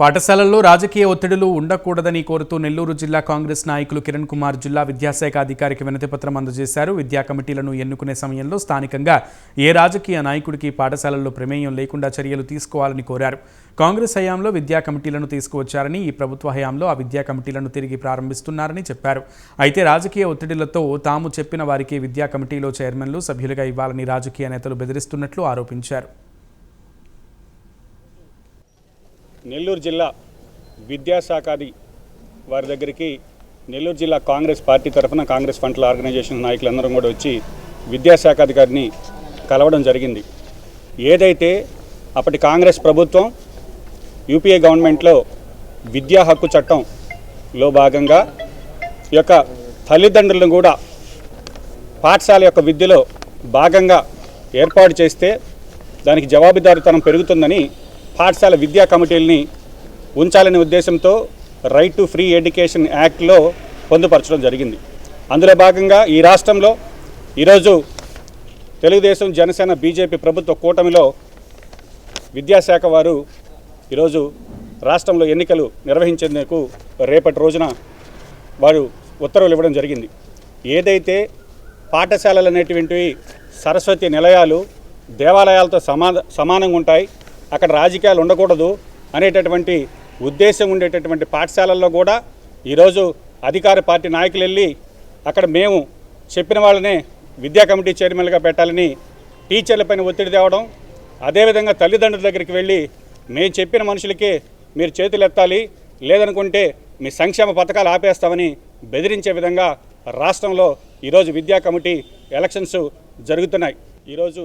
పాఠశాలల్లో రాజకీయ ఒత్తిడులు ఉండకూడదని కోరుతూ నెల్లూరు జిల్లా కాంగ్రెస్ నాయకులు కిరణ్ కుమార్ జిల్లా విద్యాశాఖ అధికారికి వినతిపత్రం అందజేశారు. విద్యా కమిటీలను ఎన్నుకునే సమయంలో స్థానికంగా ఏ రాజకీయ నాయకుడికి పాఠశాలల్లో ప్రమేయం లేకుండా చర్యలు తీసుకోవాలని కోరారు. కాంగ్రెస్ హయాంలో విద్యా కమిటీలను తీసుకువచ్చారని ఈ ప్రభుత్వ హయాంలో ఆ విద్యా కమిటీలను తిరిగి ప్రారంభిస్తున్నారని చెప్పారు. అయితే రాజకీయ ఒత్తిడిలతో తాము చెప్పిన వారికి విద్యా కమిటీలో చైర్మన్లు సభ్యులుగా ఇవ్వాలని రాజకీయ నేతలు బెదిరిస్తున్నట్లు ఆరోపించారు. నెల్లూరు జిల్లా విద్యాశాఖాది వారి దగ్గరికి నెల్లూరు జిల్లా కాంగ్రెస్ పార్టీ తరఫున కాంగ్రెస్ ఫండ్ల ఆర్గనైజేషన్ నాయకులందరూ కూడా వచ్చి విద్యాశాఖ అధికారిని కలవడం జరిగింది. ఏదైతే అప్పటి కాంగ్రెస్ ప్రభుత్వం యూపీఏ గవర్నమెంట్లో విద్యా హక్కు చట్టంలో భాగంగా ఈ యొక్క తల్లిదండ్రులను కూడా పాఠశాల యొక్క విద్యలో భాగంగా ఏర్పాటు చేస్తే దానికి జవాబుదారితనం పెరుగుతుందని పాఠశాల విద్యా కమిటీలని ఉంచాలనే ఉద్దేశంతో రైట్ టు ఫ్రీ ఎడ్యుకేషన్ యాక్ట్లో పొందుపరచడం జరిగింది. అందులో భాగంగా ఈ రాష్ట్రంలో ఈరోజు తెలుగుదేశం జనసేన బీజేపీ ప్రభుత్వ కూటమిలో విద్యాశాఖ వారు ఈరోజు రాష్ట్రంలో ఎన్నికలు నిర్వహించేందుకు రేపటి రోజున వారు ఉత్తర్వులు ఇవ్వడం జరిగింది. ఏదైతే పాఠశాలలు అనేటువంటివి సరస్వతి నిలయాలు దేవాలయాలతో సమా సమానంగా ఉంటాయి అక్కడ రాజకీయాలు ఉండకూడదు అనేటటువంటి ఉద్దేశం ఉండేటటువంటి పాఠశాలల్లో కూడా ఈరోజు అధికార పార్టీ నాయకులు వెళ్ళి అక్కడ మేము చెప్పిన వాళ్ళనే విద్యా కమిటీ చైర్మన్గా పెట్టాలని టీచర్లపైన ఒత్తిడి తేవడం అదేవిధంగా తల్లిదండ్రుల దగ్గరికి వెళ్ళి మేము చెప్పిన మనుషులకే మీరు చేతులు ఎత్తాలి లేదనుకుంటే మీ సంక్షేమ పథకాలు ఆపేస్తామని బెదిరించే విధంగా రాష్ట్రంలో ఈరోజు విద్యా కమిటీ ఎలక్షన్స్ జరుగుతున్నాయి. ఈరోజు